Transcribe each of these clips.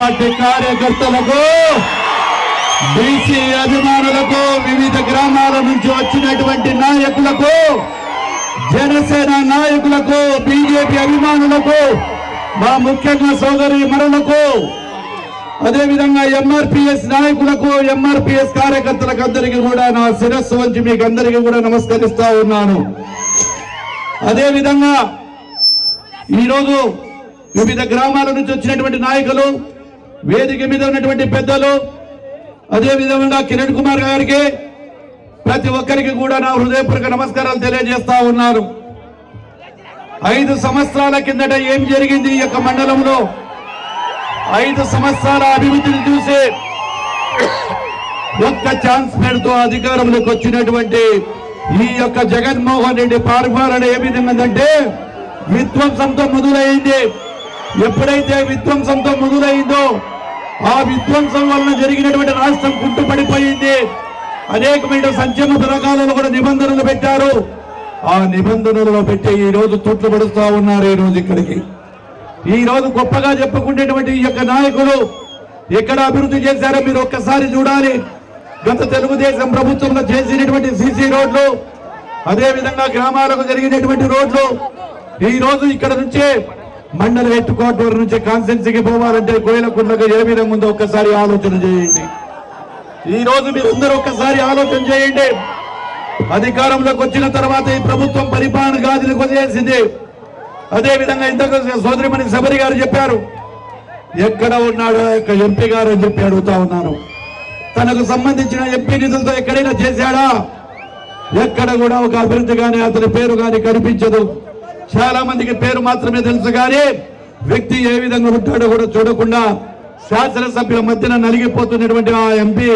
Party కార్యకర్తలకు BC అభిమానులకు వివిధ గ్రామాల నుంచి వచ్చినటువంటి నాయకులకు జనసేన నాయకులకు బీజేపీ అభిమానులకు మా ముఖ్యంగా సోదరి మరులకు అదేవిధంగా ఎంఆర్పిఎస్ నాయకులకు ఎంఆర్పిఎస్ కార్యకర్తలకు అందరికీ కూడా నా శిరస్సు వంచి మీకు అందరికీ కూడా నమస్కరిస్తా ఉన్నాను. అదేవిధంగా ఈరోజు వివిధ గ్రామాల నుంచి వచ్చినటువంటి నాయకులు వేదిక మీద ఉన్నటువంటి పెద్దలు అదే విధంగా కిరణ్ కుమార్ గారికి ప్రతి ఒక్కరికి కూడా నా హృదయపూర్వక నమస్కారాలు తెలియజేస్తా ఉన్నాను. ఐదు సంవత్సరాల కిందట ఏం జరిగింది ఈ యొక్క మండలంలో? ఐదు సంవత్సరాల అభివృద్ధిని చూసి ఒక్క ఛాన్స్ పేరుతో అధికారంలోకి వచ్చినటువంటి ఈ యొక్క జగన్మోహన్ రెడ్డి పరిపాలన ఏ విధంగా ఉందంటే విధ్వంసంతో మొదలైంది. ఎప్పుడైతే విధ్వంసంతో మొదలైందో ఆ విధ్వంసం వలన జరిగినటువంటి రాష్ట్రం కుంటుపడిపోయింది. అనేకమైన సంక్షేమ పథకాలలో కూడా నిబంధనలు పెట్టారు. ఆ నిబంధనలలో పెట్టి ఈ రోజు తొట్లు పడుస్తా ఉన్నారు ఈ రోజు ఇక్కడికి. ఈ రోజు గొప్పగా చెప్పుకునేటువంటి ఈ యొక్క నాయకులు ఎక్కడ అభివృద్ధి చేశారో మీరు ఒక్కసారి చూడాలి. గత తెలుగుదేశం ప్రభుత్వంలో చేసినటువంటి సీసీ రోడ్లు అదే విధంగా గ్రామాలకు జరిగినటువంటి రోడ్లు ఈ రోజు ఇక్కడ నుంచే మండల హెడ్ క్వార్టర్ నుంచి కాన్స్టెన్సీకి పోవాలంటే కోయిలకుండకు ఏ విధంగా ఉందో ఒక్కసారి ఆలోచన చేయండి. ఈ రోజు మీరు అందరూ ఒక్కసారి ఆలోచన చేయండి. అధికారంలోకి వచ్చిన తర్వాత ఈ ప్రభుత్వం పరిపాలన గాజులు వదిలేసింది. అదే విధంగా ఇంతకు సోదరిమణి శబరి గారు చెప్పారు ఎక్కడ ఉన్నాడో యొక్క ఎంపీ గారు అని చెప్పి అడుగుతా ఉన్నాను తనకు సంబంధించిన ఎంపీ నిధులతో ఎక్కడైనా చేశాడా? ఎక్కడ కూడా ఒక అభివృద్ధి కానీ అతని పేరు కానీ కనిపించదు. చాలా మందికి పేరు మాత్రమే తెలుసు కానీ వ్యక్తి ఏ విధంగా ఉంటాడో కూడా చూడకుండా శాసనసభ్యుల మధ్యన నలిగిపోతున్నటువంటి ఆ ఎంపీ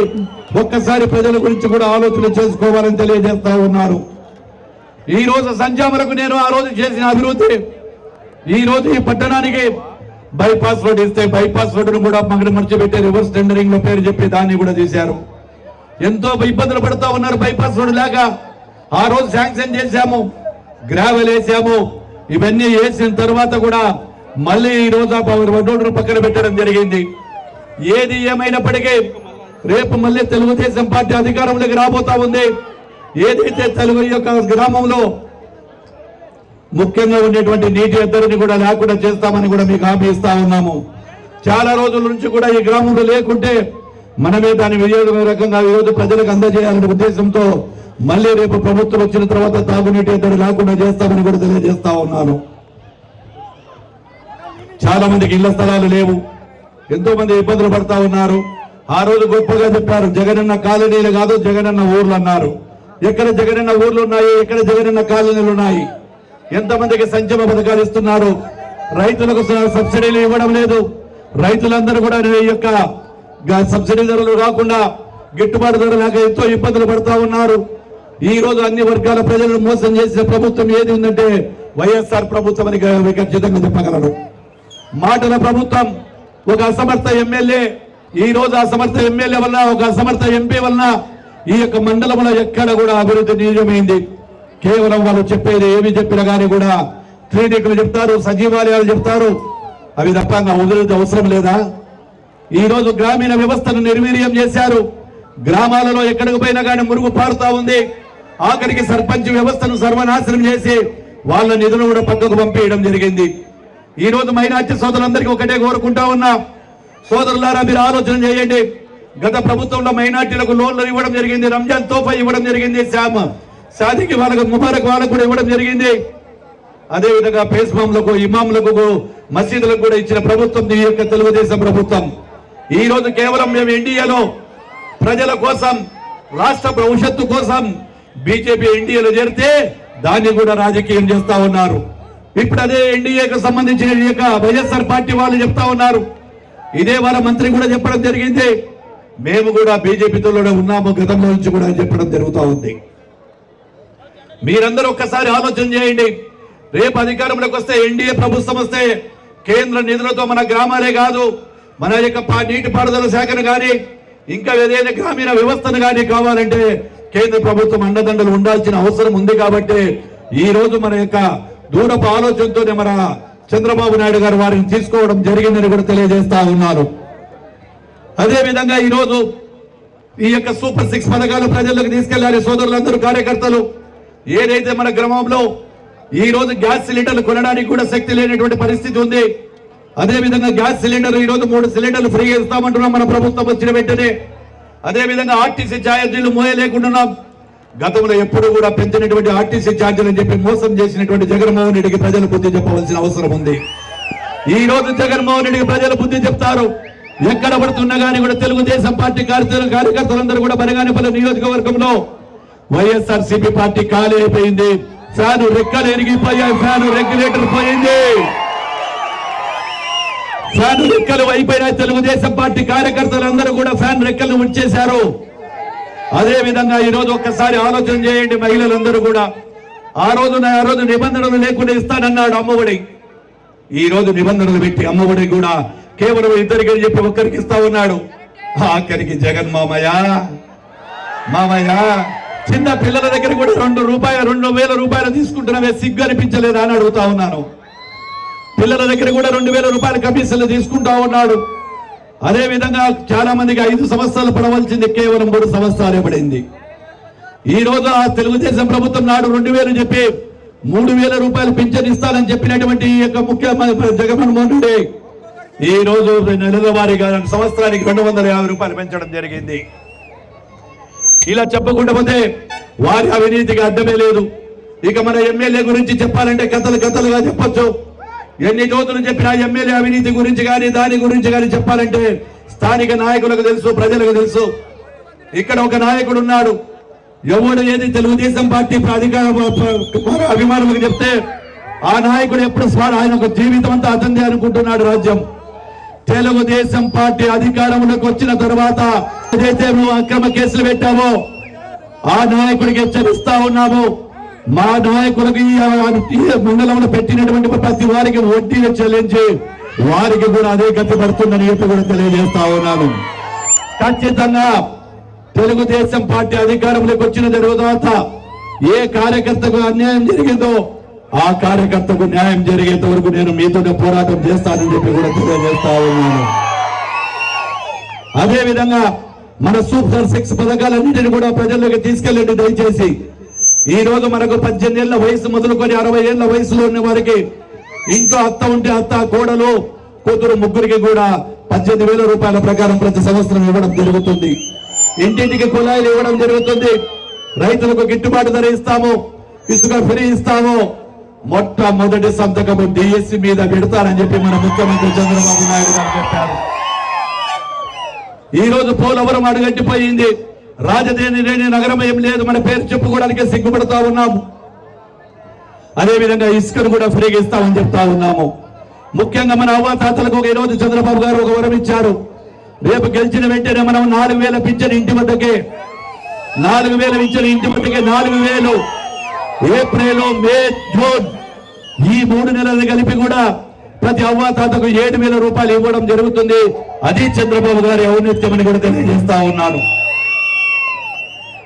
ఒక్కసారి ప్రజల గురించి కూడా ఆలోచన చేసుకోవాలని తెలియజేస్తా ఉన్నారు. ఈ రోజు సంజామలకు నేను ఆ రోజు చేసిన అభివృద్ధి. ఈ రోజు ఈ పట్టణానికి బైపాస్ రోడ్ ఇస్తే బైపాస్ రోడ్డును కూడా మగడ మర్చిపెట్టి రివర్స్ టెండరింగ్లో పేరు చెప్పి దాన్ని కూడా తీశారు. ఎంతో ఇబ్బందులు పడుతూ ఉన్నారు బైపాస్ రోడ్ లేక. ఆ రోజు శాంక్షన్ చేశాము. గ్రావెల్ వేసాము. ఇవన్నీ వేసిన తర్వాత కూడా మళ్ళీ ఈ రోజు ఆ పక్కన పెట్టడం జరిగింది. ఏది ఏమైనప్పటికీ రేపు మళ్ళీ తెలుగుదేశం పార్టీ అధికారంలోకి రాబోతా ఉంది. ఏదైతే తెలుగు యొక్క గ్రామంలో ముఖ్యంగా ఉండేటువంటి నీటి ఎద్దరిని కూడా లేకుండా చేస్తామని కూడా మీకు హామీ ఇస్తా ఉన్నాము. చాలా రోజుల నుంచి కూడా ఈ గ్రామంలో లేకుంటే మనమే దాని వినియోగ రకంగా ఈ రోజు ప్రజలకు అందజేయాలనే ఉద్దేశంతో మళ్ళీ రేపు ప్రభుత్వం వచ్చిన తర్వాత తాగునీటి ఎద్దడి లేకుండా చేస్తామని కూడా తెలియజేస్తా ఉన్నాను. చాలా మందికి ఇళ్ళ స్థలాలు లేవు. ఎంతో మంది ఇబ్బందులు పడతా ఉన్నారు. ఆ రోజు గొప్పగా చెప్పారు జగనన్న కాలనీలు కాదు జగనన్న ఊర్లు అన్నారు. ఎక్కడ జగనన్న ఊర్లు ఉన్నాయి? ఎక్కడ జగనన్న కాలనీలు ఉన్నాయి? ఎంతమందికి సంక్షేమ పథకాలు ఇస్తున్నారు? రైతులకు సబ్సిడీలు ఇవ్వడం లేదు. రైతులందరూ కూడా ఈ యొక్క సబ్సిడీ ధరలు రాకుండా గిట్టుబాటు ధర లేక ఎంతో ఇబ్బందులు పడుతూ ఉన్నారు. ఈ రోజు అన్ని వర్గాల ప్రజలను మోసం చేసిన ప్రభుత్వం ఏది ఉందంటే వైఎస్ఆర్ ప్రభుత్వం అని ఖచ్చితంగా చెప్పగలరు. మాటల ప్రభుత్వం ఒక అసమర్థ ఎమ్మెల్యే ఈ రోజు అసమర్థ ఎమ్మెల్యే వల్ల ఒక అసమర్థ ఎంపీ వలన ఈ యొక్క మండలంలో ఎక్కడ కూడా అభివృద్ధి నిజమైంది. కేవలం వాళ్ళు చెప్పేది ఏమి చెప్పినా కానీ కూడా క్లినిక్లు చెప్తారు సచివాలయాలు చెప్తారు. అవి తప్ప ఇంకా అవసరం లేదా? ఈ రోజు గ్రామీణ వ్యవస్థను నిర్వీర్యం చేశారు. గ్రామాలలో ఎక్కడికి పోయినా కానీ మురుగు పారుతా ఉంది. ఆఖరికి సర్పంచ్ వ్యవస్థను సర్వనాశనం చేసి వాళ్ళ నిధులు కూడా పక్కకు పంపేయడం జరిగింది. ఈ రోజు మైనార్టీ సోదరులందరికీ ఒకటే కోరుకుంటా ఉన్నా సోదరులారా మీరు ఆలోచన చేయండి. గత ప్రభుత్వంలో మైనార్టీలకు లోన్లు ఇవ్వడం జరిగింది రంజాన్ తోఫా ఇవ్వడం జరిగింది శ్యామ సాదికి వాళ్ళకు ముబారక్ వాళ్ళకు కూడా ఇవ్వడం జరిగింది. అదే విధంగా పేస్మాంలకు ఇమాంలకు మసీదులకు కూడా ఇచ్చిన ప్రభుత్వం ఈ యొక్క తెలుగుదేశం ప్రభుత్వం. ఈ రోజు కేవలం మేము ఎన్డీఏలో ప్రజల కోసం రాష్ట్ర భవిష్యత్తు కోసం బీజేపీ ఎన్డీఏలో చేరితే దాన్ని కూడా రాజకీయం చేస్తా ఉన్నారు. ఇప్పుడు అదే ఎన్డీఏకి సంబంధించిన యొక్క వైఎస్ఆర్ పార్టీ వాళ్ళు చెప్తా ఉన్నారు. ఇదే వాళ్ళ మంత్రి కూడా చెప్పడం జరిగింది. మేము కూడా బీజేపీతోనే ఉన్నాము గతంలో నుంచి కూడా చెప్పడం జరుగుతూ ఉంది. మీరందరూ ఒక్కసారి ఆలోచన చేయండి. రేపు అధికారంలోకి వస్తే ఎన్డీఏ ప్రభుత్వం వస్తే కేంద్ర నిధులతో మన గ్రామాలే కాదు మన యొక్క నీటిపారుదల శాఖను కానీ ఇంకా ఏదైనా గ్రామీణ వ్యవస్థను కానీ కావాలంటే కేంద్ర ప్రభుత్వం అండదండలు ఉండాల్సిన అవసరం ఉంది కాబట్టి ఈ రోజు మన యొక్క దూరపు ఆలోచనతోనే మన చంద్రబాబు నాయుడు గారు వారిని తీసుకోవడం జరిగిందని కూడా తెలియజేస్తా ఉన్నారు. అదే విధంగా ఈరోజు ఈ యొక్క సూపర్ సిక్స్ పథకాలు ప్రజలకు తీసుకెళ్ళాలి సోదరులందరూ కార్యకర్తలు. ఏదైతే మన గ్రామంలో ఈ రోజు గ్యాస్ సిలిండర్లు కొనడానికి కూడా శక్తి లేనటువంటి పరిస్థితి ఉంది. అదే విధంగా గ్యాస్ సిలిండర్ ఈ రోజు మూడు సిలిండర్లు ఫ్రీగా ఇస్తామంటున్నాం మన ప్రభుత్వం వచ్చిన వెంటనే. అదే విధంగా ఆర్టీసీ ఛార్జీలు మోయలేకుండా గతంలో ఎప్పుడు కూడా పెంచినటువంటి ఆర్టీసీ ఛార్జీలని చెప్పి మోసం చేసినటువంటి జగన్మోహన్ రెడ్డికి ప్రజలు బుద్ధి చెప్పవలసిన అవసరం ఉంది. ఈ రోజు జగన్మోహన్ రెడ్డికి ప్రజలు బుద్ధి చెప్తారు. ఎక్కడ పడుతున్నా కానీ కూడా తెలుగుదేశం పార్టీ కార్యకర్తలు కార్యకర్తలందరూ కూడా బనగానిపల్లి నియోజకవర్గంలో వైఎస్ఆర్ సిపి పార్టీ ఖాళీ అయిపోయింది. ఫ్యాను రెక్కలు ఎరిగిపోయాయి ఫ్యాను రెగ్యులేటర్ పోయింది. ఫ్యాన్ రెక్కలు అయిపోయిన తెలుగుదేశం పార్టీ కార్యకర్తలందరూ కూడా ఫ్యాన్ రెక్కలు ఉంచేశారు అదే విధంగా ఈ రోజు ఒక్కసారి ఆలోచన చేయండి మహిళలందరూ కూడా. ఆ రోజు నా- ఆ రోజు నిబంధనలు లేకుండా ఇస్తానన్నాడు అమ్మఒడి. ఈ రోజు నిబంధనలు పెట్టి అమ్మఒడి కూడా కేవలం ఇద్దరికి చెప్పి ఒక్కరికి ఇస్తా ఉన్నాడు. ఆఖరికి జగన్ మామయ్య. మామయ్య చిన్న పిల్లల దగ్గర కూడా రెండు రూపాయలు రెండు వేల రూపాయలు తీసుకుంటున్నావే సిగ్గు అనిపించలేదా అని అడుగుతా ఉన్నాను. పిల్లల దగ్గర కూడా రెండు వేల రూపాయల కమిషన్లు తీసుకుంటా ఉన్నాడు. అదే విధంగా చాలా మందికి ఐదు సంవత్సరాలు పడవలసింది కేవలం మూడు సంవత్సరాలే పడింది. ఈ రోజు ఆ తెలుగుదేశం ప్రభుత్వం నాడు రెండు వేలు చెప్పి మూడు వేల రూపాయలు పింఛన్ ఇస్తానని చెప్పినటువంటి ఈ యొక్క ముఖ్యమంత్రి జగన్మోహన్ రెడ్డి ఈ రోజు నెలల వారీగా సంవత్సరానికి రెండు వందల యాభై రూపాయలు పెంచడం జరిగింది. ఇలా చెప్పకుండా పోతే వారి అవినీతికి అర్థమే లేదు. ఇక మన ఎమ్మెల్యే గురించి చెప్పాలంటే కథలు కథలుగా చెప్పొచ్చు. ఎన్ని రోజులు చెప్పినా ఎమ్మెల్యే అవినీతి గురించి కానీ దాని గురించి కానీ చెప్పాలంటే స్థానిక నాయకులకు తెలుసు ప్రజలకు తెలుసు. ఇక్కడ ఒక నాయకుడు ఉన్నాడు. ఎవడు ఏది తెలుగుదేశం పార్టీ అధికార అభిమానులకు చెప్తే ఆ నాయకుడు ఎప్పుడు స్వాడు ఆయన ఒక జీవితం అంతా అతందే అనుకుంటున్నాడు రాజ్యం. తెలుగుదేశం పార్టీ అధికారంలోకి వచ్చిన తర్వాత ఏదైతే నువ్వు అక్రమ కేసులు పెట్టావో ఆ నాయకుడికి హెచ్చరిస్తా ఉన్నాము మా నాయకులకు ఈ మండలంలో పెట్టినటువంటి ప్రతి వారికి వడ్డీని చెల్లించి వారికి కూడా అదే గతి పడుతుందని చెప్పి కూడా తెలియజేస్తా ఉన్నాను. ఖచ్చితంగా తెలుగుదేశం పార్టీ అధికారంలోకి వచ్చిన తర్వాత ఏ కార్యకర్తకు అన్యాయం జరిగిందో ఆ కార్యకర్తకు న్యాయం జరిగేంత వరకు నేను మీతోనే పోరాటం చేస్తానని చెప్పి కూడా తెలియజేస్తా ఉన్నాను. అదే విధంగా మన సూపర్ సిక్స్ పథకాలన్నింటినీ కూడా ప్రజల్లోకి తీసుకెళ్ళండి దయచేసి. ఈ రోజు మనకు పద్దెనిమిది ఏళ్ళ వయసు మొదలుకొని అరవై ఏళ్ళ వయసులో ఉన్న వారికి ఇంట్లో అత్త ఉంటే అత్త కోడలు కూతురు ముగ్గురికి కూడా పద్దెనిమిది వేల రూపాయల ప్రకారం ప్రతి సంవత్సరం ఇవ్వడం జరుగుతుంది. ఇంటింటికి కుళాయిలు ఇవ్వడం జరుగుతుంది. రైతులకు గిట్టుబాటు ధర ఇస్తాము ఇసుక ఫ్రీ ఇస్తాము. మొట్టమొదటి సంతకము డిఎస్సి మీద పెడతారని చెప్పి మన ముఖ్యమంత్రి చంద్రబాబు నాయుడు గారు చెప్పారు. ఈ రోజు పోలవరం అడుగట్టిపోయింది రాజధాని లేని నగరం ఏం లేదు. మన పేరు చెప్పుకోవడానికి సిగ్గుపడతా ఉన్నాము. అదేవిధంగా ఇసుకను కూడా ఫ్రీగా ఇస్తామని చెప్తా ఉన్నాము. ముఖ్యంగా మన అవ్వాతాతలకు ఒక ఈరోజు చంద్రబాబు గారు ఒక వరం ఇచ్చారు. రేపు గెలిచిన వెంటనే మనం నాలుగు వేల పింఛన్ ఇంటి వద్దకే నాలుగు వేల పింఛన్ ఇంటి వద్దకే నాలుగు వేలు ఏప్రిల్ మే జూన్ ఈ మూడు నెలలు కలిపి కూడా ప్రతి అవ్వాతాతకు ఏడు వేల రూపాయలు ఇవ్వడం జరుగుతుంది. అది చంద్రబాబు గారి ఔన్నత్యం అని కూడా తెలియజేస్తా ఉన్నాను.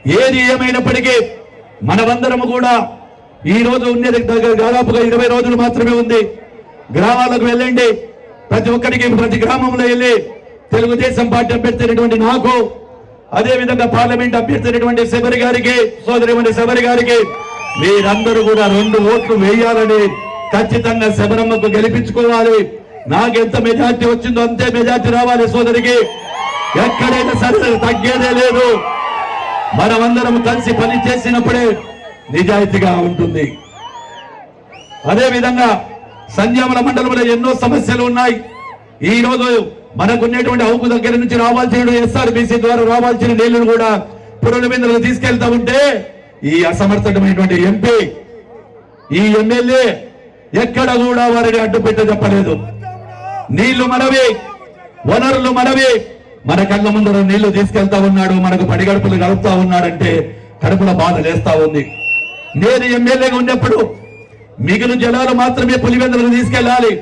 ఏది ఏమైనప్పటికీ మనమందరము కూడా ఈ రోజు ఉండేది దగ్గర దాదాపుగా ఇరవై రోజులు మాత్రమే ఉంది. గ్రామాలకు వెళ్ళండి. ప్రతి ఒక్కరికి ప్రతి గ్రామంలో వెళ్ళి తెలుగుదేశం పార్టీ అభ్యర్థి అయినటువంటి నాకు అదే విధంగా పార్లమెంట్ అభ్యర్థి అయినటువంటి శబరి గారికి సోదరిమణి శబరి గారికి మీరందరూ కూడా రెండు ఓట్లు వేయాలని ఖచ్చితంగా శబరమ్మకు గెలిపించుకోవాలి. నాకెంత మెజార్టీ వచ్చిందో అంతే మెజార్టీ రావాలి సోదరికి. ఎక్కడైనా సరే తగ్గేదే లేదు. మనమందరం కలిసి పని చేసినప్పుడే నిజాయితీగా ఉంటుంది. అదే విధంగా సంధ్యామల మండలంలో ఎన్నో సమస్యలు ఉన్నాయి. ఈ రోజు మనకున్నటువంటి హౌకు దగ్గర నుంచి రావాల్సిన ఎస్ఆర్బిసి ద్వారా రావాల్సిన నీళ్ళను కూడా పునర్విందులకు తీసుకెళ్తా ఉంటే ఈ అసమర్థమైనటువంటి ఎంపీ ఈ ఎమ్మెల్యే ఎక్కడ కూడా వారిని అడ్డుపెట్ట చెప్పలేదు నీళ్ళు మనవి వనరులు మనవి మన కళ్ళ ముందర నీళ్ళు తీసుకెళ్తా ఉన్నాడు మనకు పడిగడుపులు గడుపుతా ఉన్నాడంటే కడుపులో బాధ లేస్తా ఉంది. నేను ఎమ్మెల్యేగా ఉన్నప్పుడు మిగిలిన జలాలు మాత్రమే పులివెందులకు తీసుకెళ్ళాలి.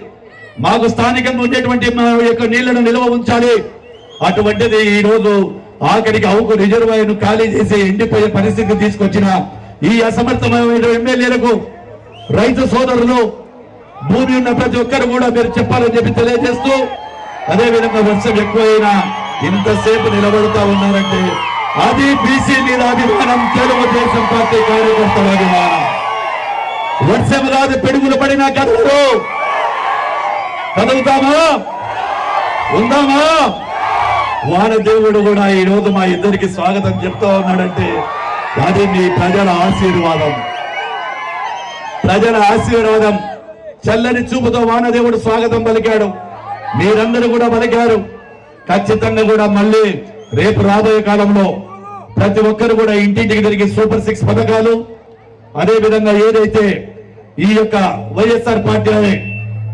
మాకు స్థానికంగా ఉండేటువంటి మా యొక్క నీళ్ళను నిల్వ ఉంచాలి. అటువంటిది ఈ రోజు ఆఖరికి అవుకు రిజర్వాయర్ ఖాళీ చేసి ఎండిపోయే పరిస్థితి తీసుకొచ్చిన ఈ అసమర్థమైన ఎమ్మెల్యేలకు రైతు సోదరులు భూమి ఉన్న ప్రతి ఒక్కరు కూడా మీరు చెప్పాలని చెప్పి తెలియజేస్తూ అదే విధంగా వర్షం ఎక్కువైనా ఇంతసేపు నిలబడుతా ఉన్నారంటే అది బీసీ మీద అభిమానం తెలుగుదేశం పార్టీ కార్యకర్తల అభిమానం వర్షం కాదు పిడుగులు పడినా కదలరు కదులుతామా? ఉందామా? వానదేవుడు కూడా ఈ రోజు మా ఇద్దరికి స్వాగతం చెప్తా ఉన్నాడంటే అది మీ ప్రజల ఆశీర్వాదం. ప్రజల ఆశీర్వాదం. చల్లని చూపుతో వానదేవుడు స్వాగతం పలికాడు. మీరందరూ కూడా పలికారు. ఖచ్చితంగా కూడా మళ్ళీ రేపు రాబోయే కాలంలో ప్రతి ఒక్కరు కూడా ఇంటింటికి తిరిగి సూపర్ సిక్స్ పథకాలు అదేవిధంగా ఏదైతే ఈ యొక్క వైఎస్ఆర్ పార్టీ అనే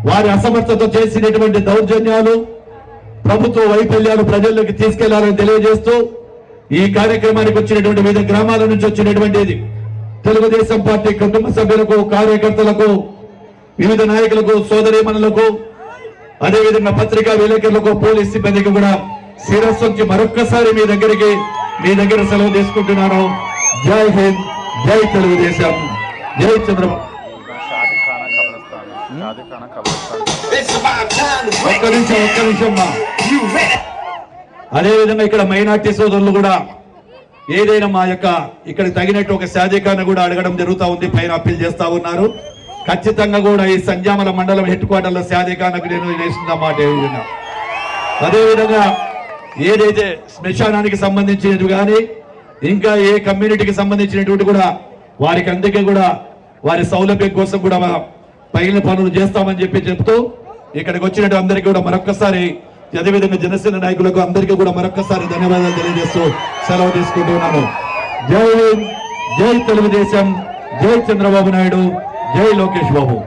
వారి అసమర్థత చేసినటువంటి దౌర్జన్యాలు ప్రభుత్వ వైఫల్యాలు ప్రజల్లోకి తీసుకెళ్ళాలని తెలియజేస్తూ ఈ కార్యక్రమానికి వచ్చినటువంటి వివిధ గ్రామాల నుంచి వచ్చినటువంటిది తెలుగుదేశం పార్టీ కుటుంబ సభ్యులకు కార్యకర్తలకు వివిధ నాయకులకు సోదరీమణులకు అదేవిధంగా పత్రికా విలేకరులకు పోలీస్ సిబ్బందికి కూడా శిరస్సు నుంచి మరొక్కసారి మీ దగ్గరికి మీ దగ్గర సెలవు తీసుకుంటున్నాను. జై హింద్ జై తెలుగుదేశం జై చంద్రబాబు. ఒక్క నిమిషం ఒక్క నిమిషం అదే విధంగా ఇక్కడ మైనార్టీ సోదరులు కూడా ఏదైనా మా యొక్క ఇక్కడ తగినట్టు ఒక శాజీకాన్ని కూడా అడగడం జరుగుతా ఉంది. పైన అప్పీల్ చేస్తా ఉన్నారు. ఖచ్చితంగా కూడా ఈ సంజామల మండలం హెడ్ క్వార్టర్లో నేను వేసిన మాట ఏదైనా విధంగా అదే విధంగా ఏదైతే శ్మశానానికి సంబంధించినవి కానీ ఇంకా ఏ కమ్యూనిటీకి సంబంధించినటువంటి కూడా వారికి అందుకే కూడా వారి సౌలభ్యం కోసం కూడా పైన పనులు చేస్తామని చెప్పి చెప్తూ ఇక్కడికి వచ్చినట్టు అందరికీ కూడా మరొక్కసారి అదేవిధంగా జనసేన నాయకులకు అందరికీ కూడా మరొక్కసారి ధన్యవాదాలు తెలియజేస్తూ సెలవు తీసుకుంటున్నాను జై హింద్ జై తెలుగుదేశం జై చంద్రబాబు నాయుడు. જય લોકેશ બાબુ.